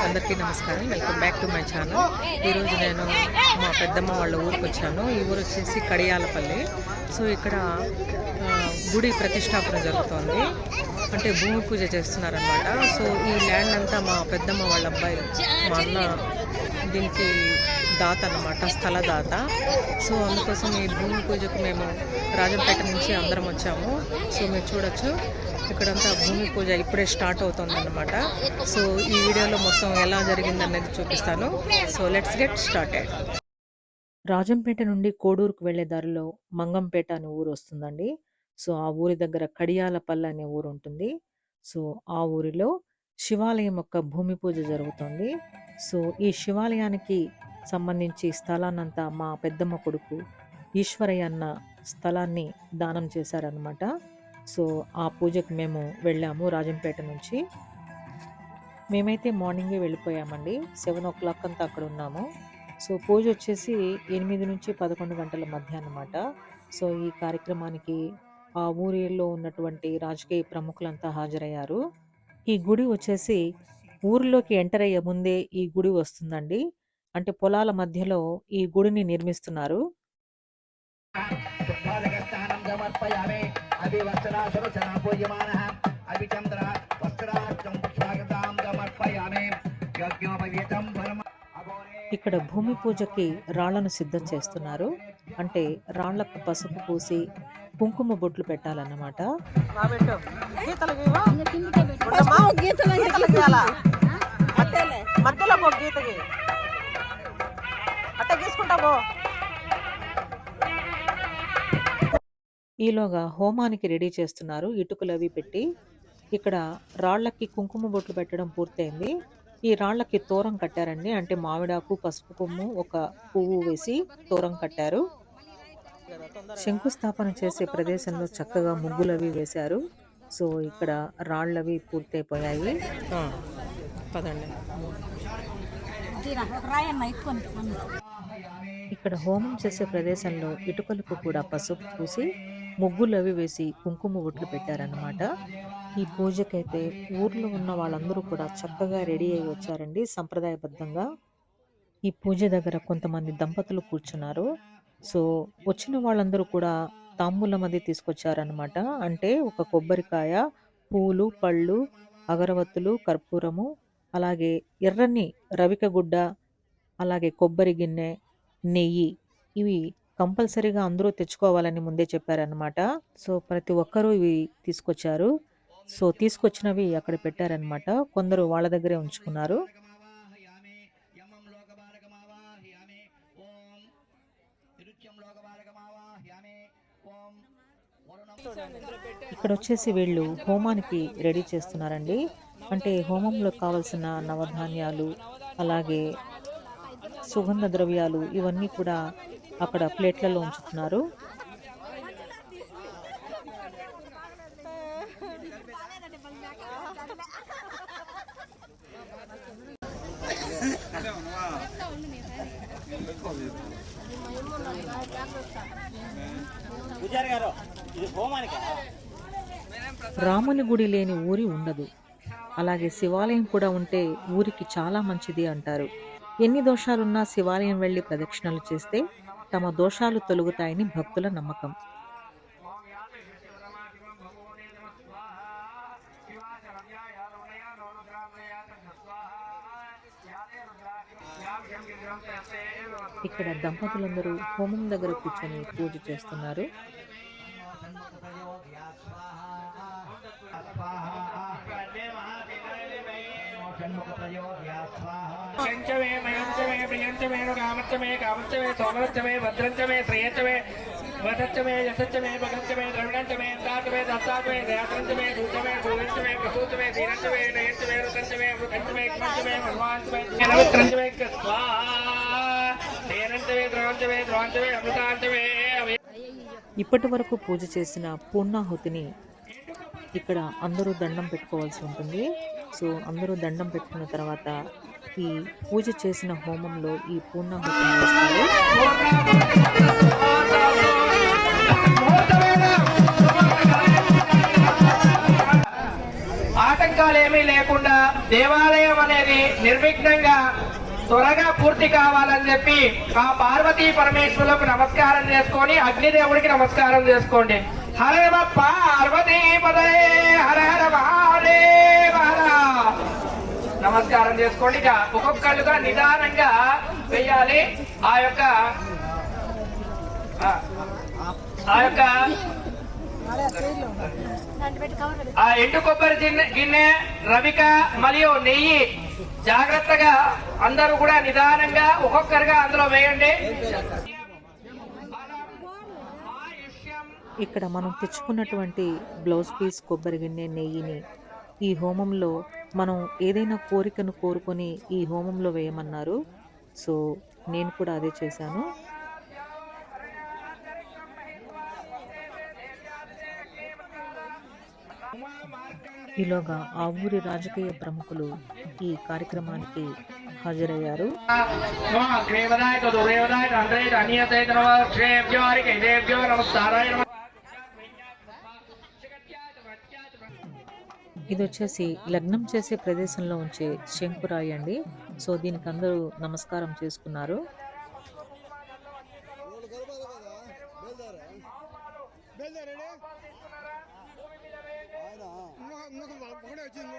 అందరికీ నమస్కారం. Welcome back to my channel. ఈరోజు నేను మా పెద్దమ్మ వాళ్ళ ఊరికి వచ్చాను. ఈ ఊరు వచ్చేసి కడియాలపల్లి. సో ఇక్కడ గుడి ప్రతిష్టాపన జరుగుతోంది. అంటే భూమి పూజ చేస్తున్నారనమాట సో ఈ ల్యాండ్ అంతా మా పెద్దమ్మ వాళ్ళ అబ్బాయి మా అన్న దీనికి దాత అనమాట స్థల దాత. సో అందుకోసం ఈ భూమి పూజకు మేము రాజంపేట నుంచి అందరం వచ్చాము. సో మీరు చూడొచ్చు. ఇక్కడంతా భూమి పూజ ఇప్పుడే స్టార్ట్ అవుతుంది అనమాట సో ఈ వీడియోలో మొత్తం ఎలా జరిగింది అనేది చూపిస్తాను. So let's get started. Rajampet నుండి కోడూరుకు వెళ్ళే దారిలో మంగంపేట అనే ఊరు వస్తుందండి. సో ఆ ఊరి దగ్గర కడియాలపల్లి అనే ఊరు ఉంటుంది. సో ఆ ఊరిలో శివాలయం యొక్క భూమి పూజ జరుగుతుంది. సో ఈ శివాలయానికి సంబంధించి స్థలాన్నంతా మా పెద్దమ్మ కొడుకు ఈశ్వరయ్య అన్న స్థలాన్ని దానం చేశారనమాట సో ఆ పూజకు మేము వెళ్ళాము రాజంపేట నుంచి. మేమైతే మార్నింగే వెళ్ళిపోయామండి. సెవెన్ ఓ క్లాక్ అంతా అక్కడ ఉన్నాము. సో పూజ వచ్చేసి ఎనిమిది నుంచి పదకొండు గంటల మధ్య అన్నమాట. సో ఈ కార్యక్రమానికి ఆ ఊరిలో ఉన్నటువంటి రాజకీయ ప్రముఖులంతా హాజరయ్యారు. ఈ గుడి వచ్చేసి ఊరిలోకి ఎంటర్ అయ్యే ముందే ఈ గుడి వస్తుందండి. అంటే పొలాల మధ్యలో ఈ గుడిని నిర్మిస్తున్నారు. సమర్పయామి అభివత్సరాసురచనా పూజ్యమానः అభిచంద్ర వస్త్రార్థం స్వాగతాం సమర్పయామి యజ్ఞోపవీతం పరమ ఇక్కడ భూమి పూజకి రాళ్ళను సిద్ధం చేస్తున్నారు. అంటే రాళ్ళకు పసుపు పూసి కుంకుమ బొట్లు పెట్టాలన్నమాట. మధ్యలో పో గీతకి. అట్ట గీసుకుంటా ఈలోగా హోమానికి రెడీ చేస్తున్నారు. ఇటుకలు అవి పెట్టి ఇక్కడ రాళ్ళకి కుంకుమ బొట్లు పెట్టడం పూర్తయింది. ఈ రాళ్ళకి తోరం కట్టారండి. అంటే మామిడాకు పసుపు కొమ్ము ఒక పువ్వు వేసి తోరం కట్టారు. శంకుస్థాపన చేసే ప్రదేశంలో చక్కగా ముగ్గులు అవి వేశారు. సో ఇక్కడ రాళ్ళవి పూర్తయిపోయాయి. పదండి. ఇక్కడ హోమం చేసే ప్రదేశంలో ఇటుకలకు కూడా పసుపు పూసి ముగ్గులు అవి వేసి కుంకుమ బొట్లు పెట్టారన్నమాట. ఈ పూజకైతే ఊర్లో ఉన్న వాళ్ళందరూ కూడా చక్కగా రెడీ అయి వచ్చారండి సంప్రదాయబద్ధంగా. ఈ పూజ దగ్గర కొంతమంది దంపతులు కూర్చున్నారు. సో వచ్చిన వాళ్ళందరూ కూడా తాంబూలం అది తీసుకొచ్చారనమాట అంటే ఒక కొబ్బరికాయ పూలు పళ్ళు అగరవత్తులు కర్పూరము అలాగే ఎర్రని రవిక గుడ్డ అలాగే కొబ్బరి గిన్నె నెయ్యి ఇవి కంపల్సరీగా అందరూ తెచ్చుకోవాలని ముందే చెప్పారనమాట సో ప్రతి ఒక్కరూ ఇవి తీసుకొచ్చారు. సో తీసుకొచ్చినవి అక్కడ పెట్టారనమాట కొందరు వాళ్ళ దగ్గరే ఉంచుకున్నారు. ఇక్కడ వచ్చేసి వీళ్ళు హోమానికి రెడీ చేస్తున్నారండి. అంటే హోమంలో కావలసిన నవధాన్యాలు అలాగే సుగంధ ద్రవ్యాలు ఇవన్నీ కూడా అక్కడ ప్లేట్లలో ఉంచుతున్నారు. రాముని గుడి లేని ఊరి ఉండదు. అలాగే శివాలయం కూడా ఉంటే ఊరికి చాలా మంచిది అంటారు. ఎన్ని దోషాలున్నా శివాలయం వెళ్ళి ప్రదక్షిణలు చేస్తే తమ దోషాలు తొలుగుతాయని భక్తుల నమ్మకం. ఇక్కడ దంపతులందరూ హోమం దగ్గర కూర్చొని పూజ చేస్తున్నారు. పంచమే మయంచమే ప్రియంచమే కామచ్చమే కామచ్చమే సోమరచ్చమే భద్రంచమే శ్రేయచ్చమే వదచ్చమే యశచ్చమే భగచ్చమే ద్రవిడంచమే దాచమే దత్తాచమే దయాత్రంచమే దూతమే గోవించమే ప్రసూతమే దీనంచమే నయంచమే రుతంచమే అమృతంచమే క్మంచమే హనుమాంచమే నవత్రంచమే దేనంచమే ద్రవంచమే ద్రవంచమే అమృతాంచమే ఇప్పటి వరకు పూజ చేసిన పూర్ణాహుతిని ఇక్కడ అందరూ దండం పెట్టుకోవాల్సి ఉంటుంది. సో అందరూ దండం పెట్టుకున్న తర్వాత ఈ పూజ చేసిన హోమంలో ఈ పూర్ణాహుతిని వేస్తారు ఆటంకాలు ఏమీ లేకుండా దేవాలయం అనేది నిర్విఘ్నంగా త్వరగా పూర్తి కావాలని చెప్పి ఆ పార్వతీ పరమేశ్వరులకు నమస్కారం చేసుకొని అగ్నిదేవుడికి నమస్కారం చేసుకోండి హర పార్వతీ పదే హర హర మహాదేవ హర. నమస్కారం చేసుకోండి. ఇక ఒక్కొక్కళ్ళుగా నిదానంగా వెయ్యాలి ఆ యొక్క ఆ, ఆ యొక్క ఆ ఎండు కొబ్బరి గిన్నె గిన్నె రవిక మరియు నెయ్యి జాగ్రత్తగా అందరూ కూడా నిదానంగా ఒక్కొక్కరుగా అందులో వేయండి. ఇక్కడ మనం తెచ్చుకున్నటువంటి బ్లౌజ్ పీస్ కొబ్బరి గిన్నె నెయ్యిని ఈ హోమంలో మనం ఏదైనా కోరికను కోరుకొని ఈ హోమంలో వేయమన్నారు. సో నేను కూడా అదే చేశాను. ఈలోగా ఆ ఊరి రాజకీయ ప్రముఖులు ఈ కార్యక్రమానికి హాజరయ్యారు. నమస్కారాయ ఇది వచ్చేసి లగ్నం చేసే ప్రదేశంలో ఉంచే శంకురాయి అండి. సో దీనికి అందరూ నమస్కారం చేసుకున్నారు.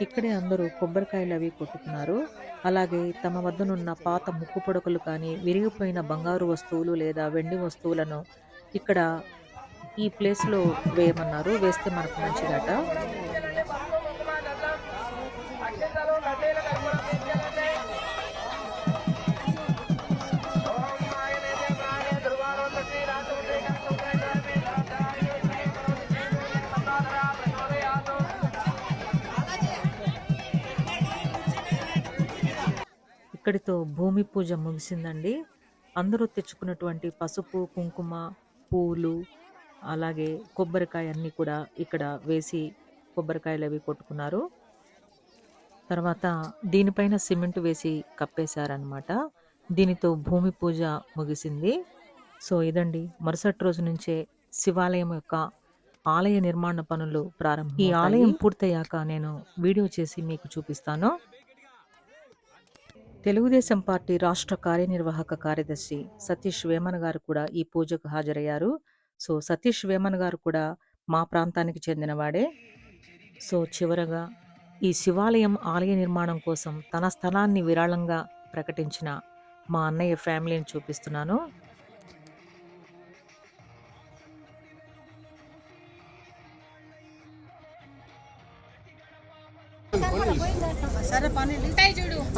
ఇక్కడే అందరూ కొబ్బరికాయలు అవి కొట్టుకున్నారు. అలాగే తమ వద్దనున్న పాత ముక్కు పొడకలు కానీ విరిగిపోయిన బంగారు వస్తువులు లేదా వెండి వస్తువులను ఇక్కడ ఈ ప్లేస్లో వేయమన్నారు. వేస్తే మనకు మంచిదట. ఇక్కడితో భూమి పూజ ముగిసిందండి. అందరూ తెచ్చుకున్నటువంటి పసుపు కుంకుమ పూలు అలాగే కొబ్బరికాయ అన్నీ కూడా ఇక్కడ వేసి కొబ్బరికాయలు అవి కొట్టుకున్నారు. తర్వాత దీనిపైన సిమెంట్ వేసి కప్పేశారనమాట దీనితో భూమి పూజ ముగిసింది. సో ఇదండి. మరుసటి రోజు నుంచే శివాలయం యొక్క ఆలయ నిర్మాణ పనులు ప్రారంభం ఈ ఆలయం పూర్తయ్యాక నేను వీడియో చేసి మీకు చూపిస్తాను. తెలుగుదేశం పార్టీ రాష్ట్ర కార్యనిర్వాహక కార్యదర్శి సతీష్ వేమన్ గారు కూడా ఈ పూజకు హాజరయ్యారు. సో సతీష్ వేమన్ గారు కూడా మా ప్రాంతానికి చెందినవాడే. సో చివరగా ఈ శివాలయం ఆలయ నిర్మాణం కోసం తన స్థలాన్ని విరాళంగా ప్రకటించిన మా అన్నయ్య ఫ్యామిలీని చూపిస్తున్నాను.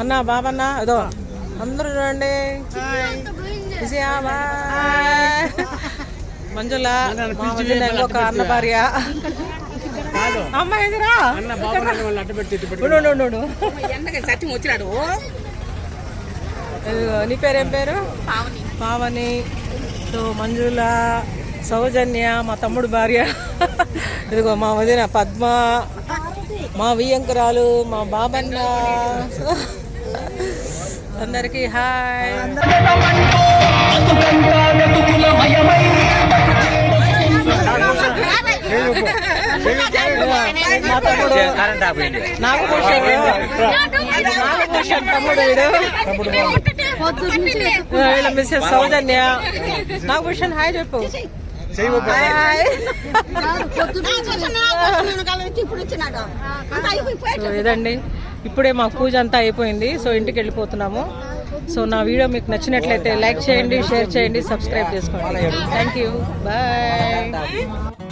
అన్న బాబన్న అదో. అందరూ చూడండి. మంజుల ఇంకొక అన్న భార్య. అమ్మ ఎదురా ఉండు, ఉండు, ఉండు, ఉండు. ఇదిగో, నీ పేరేం పేరు? పావని. సో మంజుల సౌజన్య మా తమ్ముడు భార్య. ఇదిగో మా వదిన పద్మ మా వియంకురాలు మా బాబన్న. అందరికి హాయ్. వీళ్ళ మిస్సెస్ సౌజన్య. నాగభూషణ్ హాయ్ చెప్పు. ఇదండి. ఇప్పుడే మా పూజ అంతా అయిపోయింది సో ఇంటికి వెళ్ళిపోతున్నాము. సో నా వీడియో మీకు నచ్చినట్లయితే లైక్ చేయండి షేర్ చేయండి సబ్స్క్రైబ్ చేసుకోండి. Thank you bye